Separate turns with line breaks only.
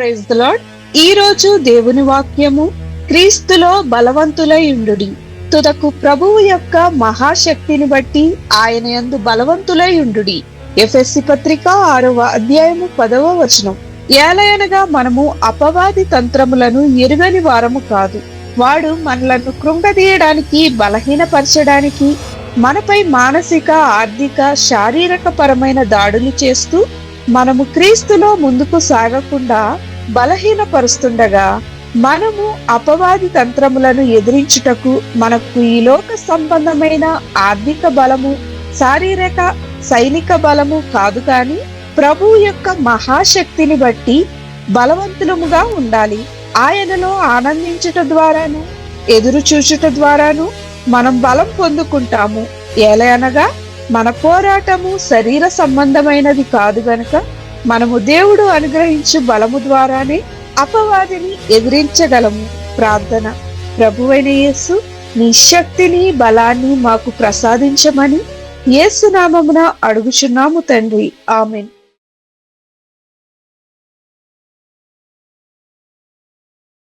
Praise lord ఈ రోజు దేవుని వాక్యము క్రీస్తులో బలవంతులై ఉండుడి. తుదకు ప్రభువు యొక్క మహాశక్తిని బట్టి ఆయన యందు బలవంతులై ఉండుడి. ఎఫ్ఎస్సి పత్రిక ఆరవ అధ్యాయము పదవ వచనం. ఏలయనగా మనము అపవాది తంత్రములను ఎరుగని వారము కాదు. వాడు మనలను కృంగదీయడానికి బలహీనపరచడానికి మనపై మానసిక ఆర్థిక శారీరక పరమైన దాడులు చేస్తూ మనము క్రీస్తులో ముందుకు సాగకుండా బలహీనపరుస్తుండగా మనము అపవాది తంత్రములను ఎదిరించుటకు మనకు ఈ లోక సంబంధమైన ఆర్థిక బలము శారీరక సైనిక బలము కాదు కాని ప్రభు యొక్క మహాశక్తిని బట్టి బలవంతులముగా ఉండాలి. ఆయనలో ఆనందించుట ద్వారాను ఎదురు చూచుట ద్వారాను మనం బలం పొందుకుంటాము. ఏలయనగా మన పోరాటము శరీర సంబంధమైనది కాదు గనక మనము దేవుడు అనుగ్రహించు బలము ద్వారానే అపవాదిని ఎదిరించగలము. ప్రార్థన. ప్రభువైన యేసు నీ శక్తిని బలాన్ని మాకు ప్రసాదించమని యేసు నామమున అడుగుచున్నాము తండ్రి. ఆమెన్.